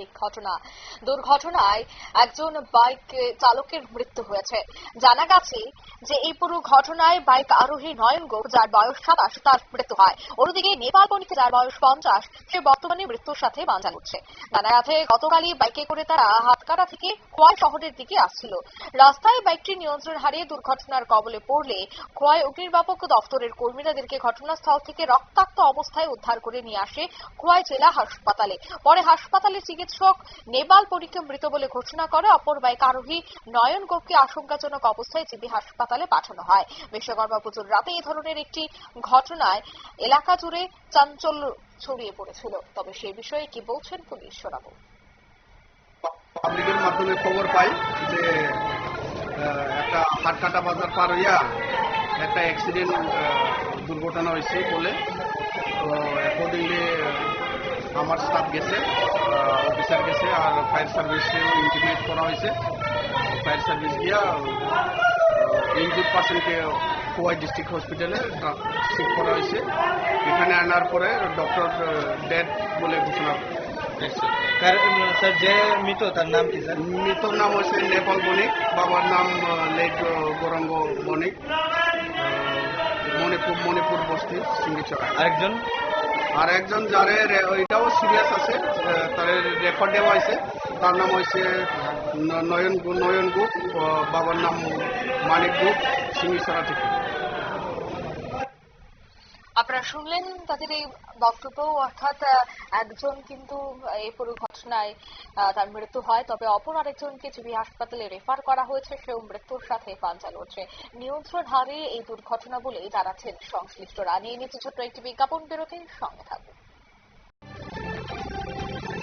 মর্মান্তিক ঘটনা। দুর্ঘটনায় একজন বাইক চালকের মৃত্যু হয়েছে। জানা গেছে যে এই পুরো ঘটনায় বাইক আরোহী নয়ন গোপ যার বয়স সাতাশ, তার মৃত্যু হয়। অন্যদিকে নেপাল বণিকে যার বয়স পঞ্চাশ, সে বর্তমানে মৃত্যুর সাথে বাঁচা হচ্ছে জানা গেছে, গতকালই বাইকে করে তারা হাতকাটা থেকে খোয়াই শহরের দিকে আসছিল। রাস্তায় বাইকটি নিয়ন্ত্রণ হারিয়ে দুর্ঘটনার কবলে পড়লে খোয়াই অগ্নিনির্বাপক দপ্তরের কর্মীরা তাদেরকে ঘটনাস্থল থেকে রক্তাক্ত অবস্থায় উদ্ধার করে নিয়ে আসে খোয়াই জেলা হাসপাতালে। পরে হাসপাতালে চিকিৎসক নেপাল পরীক্ষা মৃত বলে ঘোষণা করে, অপর বাইক আরোহী নয়ন গোপকে আশঙ্কাজনক অবস্থায় জিবি হাসপাতালে পাঠানো হয়। বিশ্বকর্মা পুজোর রাতে এই ধরনের একটি ঘটনায় এলাকা জুড়ে চাঞ্চল্য ছড়িয়ে পড়েছিল। তবে সেই বিষয়ে কি বলছেন পুলিশ, শোনাবো। পাবলিকের মাধ্যমে খবর পাই যে একটা হাটকাটা বাজার পার হইয়া একটা অ্যাক্সিডেন্ট দুর্ঘটনা হয়েছে বলে। তো অ্যাকর্ডিংলি আমার স্টাফ গেছে অফিসার গেছে আর ফায়ার সার্ভিসেও ইন্টিমেট করা হয়েছে। ফায়ার সার্ভিস গিয়া ইনজুর পার্সনকে কোয়াই ডিস্ট্রিক্ট হসপিটালে শিফট করা হয়েছে। এখানে আনার পরে ডক্টর ডেড বলে ঘোষণা স্যার যে মৃত তার নাম কি স্যার? মৃতর নাম হচ্ছে নেপাল বণিক বাবার নাম লেক গৌরাঙ্গ বণিক। মণিপুর মণিপুর বস্তি সিঙ্গিচড়া আরেকজন? আর একজন যারে ওইটাও সিরিয়াস আছে তার রেকর্ড দেওয়া হয়েছে। তার নাম হচ্ছে নয়ন নয়ন গুপ বাবার নাম মানিক গুপ সিঙ্গিচড়া থেকে আপনারা শুনলেন তাদের এই বক্তব্য, অর্থাৎ একজন কিন্তু এই পুরো ঘটনায় তার মৃত্যু হয়, তবে অপর আরেকজনকে জিবি হাসপাতালে রেফার করা হয়েছে, সেও মৃত্যুর সাথে পাঞ্জা লড়ছে। নিয়ন্ত্রণ হারে এই দুর্ঘটনা বলেই জানাচ্ছেন সংশ্লিষ্টরা। নিয়ে নিচ্ছে ছোট্ট একটি বিজ্ঞাপন, বিরতির সঙ্গে থাকুন।